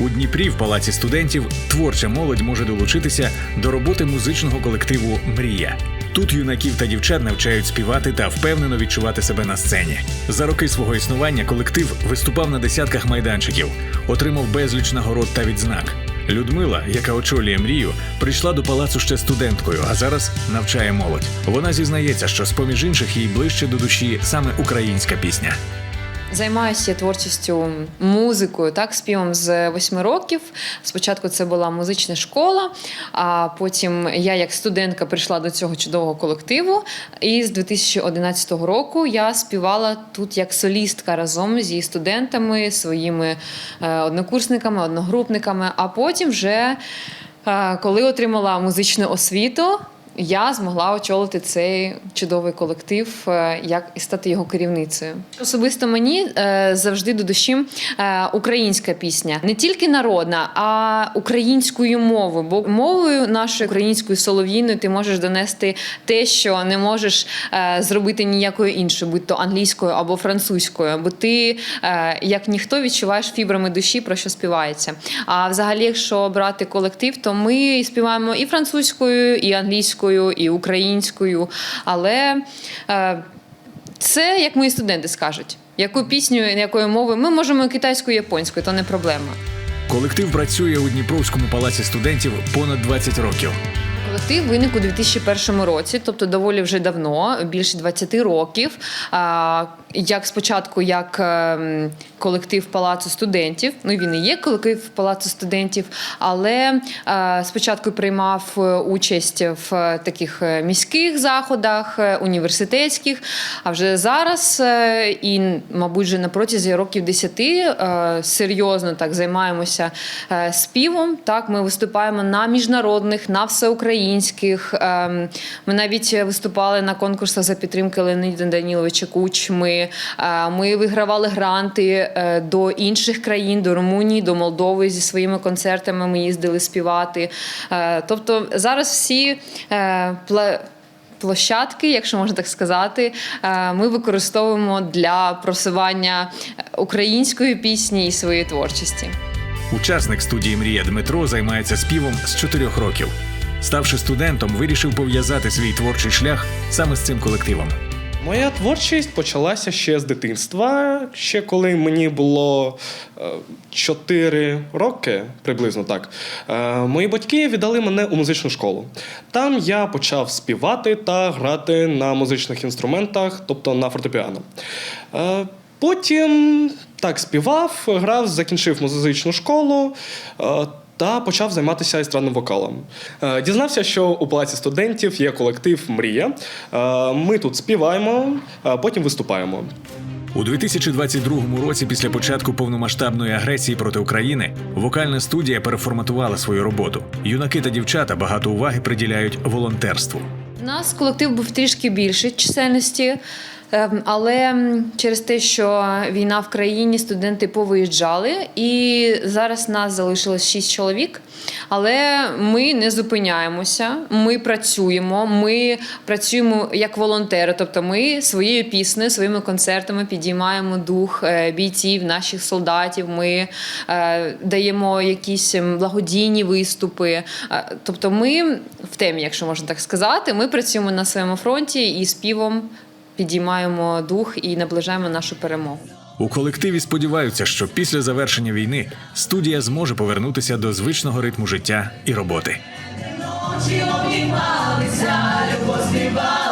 У Дніпрі в палаці студентів творча молодь може долучитися до роботи музичного колективу Мрія. Тут юнаків та дівчат навчають співати та впевнено відчувати себе на сцені. За роки свого існування колектив виступав на десятках майданчиків, отримав безліч нагород та відзнак. Людмила, яка очолює мрію, прийшла до палацу ще студенткою, а зараз навчає молодь. Вона зізнається, що з поміж інших їй ближче до душі саме українська пісня. Займаюся творчістю музикою, так, співом з восьми років. Спочатку це була музична школа, а потім я, як студентка, прийшла до цього чудового колективу. І з 2011 року я співала тут як солістка разом зі студентами, своїми е, однокурсниками, одногрупниками. А потім, вже е, коли отримала музичну освіту, я змогла очолити цей чудовий колектив, е, як і стати його керівницею. Особисто мені е, завжди до душі е, українська пісня, не тільки народна, а українською мовою. Бо мовою нашою українською солов'їною ти можеш донести те, що не можеш зробити ніякою іншою, будь то англійською або французькою. Бо ти, як ніхто, відчуваєш фібрами душі, про що співається. А взагалі, якщо брати колектив, то ми співаємо і французькою, і англійською, і українською. Але е, це як мої студенти скажуть. Яку пісню, якою мовою ми можемо китайською, японською, то не проблема. Колектив працює у Дніпровському палаці студентів понад 20 років. Колектив виник у 2001 році, тобто доволі вже давно, більше 20 років. Як спочатку як ем, колектив палацу студентів, ну він і є колектив палацу студентів, але е, спочатку приймав е, участь в таких е, міських заходах, університетських. А вже зараз і, мабуть, вже на протязі років 10 е, серйозно так займаємося співом. Так, ми виступаємо на міжнародних, на всеукраїнських. Ем, Ми навіть виступали на конкурсах за підтримки Леоніда Даніловича Кучми. Е, Ми вигравали гранти е, до інших країн, до Румунії, до Молдови зі своїми концертами. Ми їздили співати. Е, Тобто зараз всі площадки, якщо можна так сказати, ми використовуємо для просування української пісні і своєї творчості. Учасник студії Мрія Дмитро займається співом з 4 років. Ставши студентом, вирішив пов'язати свій творчий шлях саме з цим колективом. Моя творчість почалася ще з дитинства. Ще коли мені було е, 4 роки, приблизно так. Е, мої батьки віддали мене у музичну школу. Там я почав співати та грати на музичних інструментах, тобто на фортепіано. Е, Потім так співав, грав, закінчив музичну школу. Е, Та почав займатися естрадним вокалом. Е, Дізнався, що у палаці студентів є колектив Мрія. Е, Ми тут співаємо, а потім виступаємо. У 2022 році, після початку повномасштабної агресії проти України, вокальна студія переформатувала свою роботу. Юнаки та дівчата багато уваги приділяють волонтерству. У нас колектив був трішки більше чисельності, але через те, що війна в країні, студенти повиїжджали, і зараз нас залишилось 6 чоловік. Але ми не зупиняємося, ми працюємо, ми працюємо як волонтери. Тобто, ми своєю піснею, своїми концертами підіймаємо дух е, бійців, наших солдатів. Ми е, даємо якісь ем, благодійні виступи. Е, Тобто, ми в темі, якщо можна так сказати, ми працюємо на своєму фронті і співом підіймаємо дух і наближаємо нашу перемогу. У колективі сподіваються, що після завершення війни студія зможе повернутися до звичного ритму життя і роботи. Ночі обнімалися, любов співала.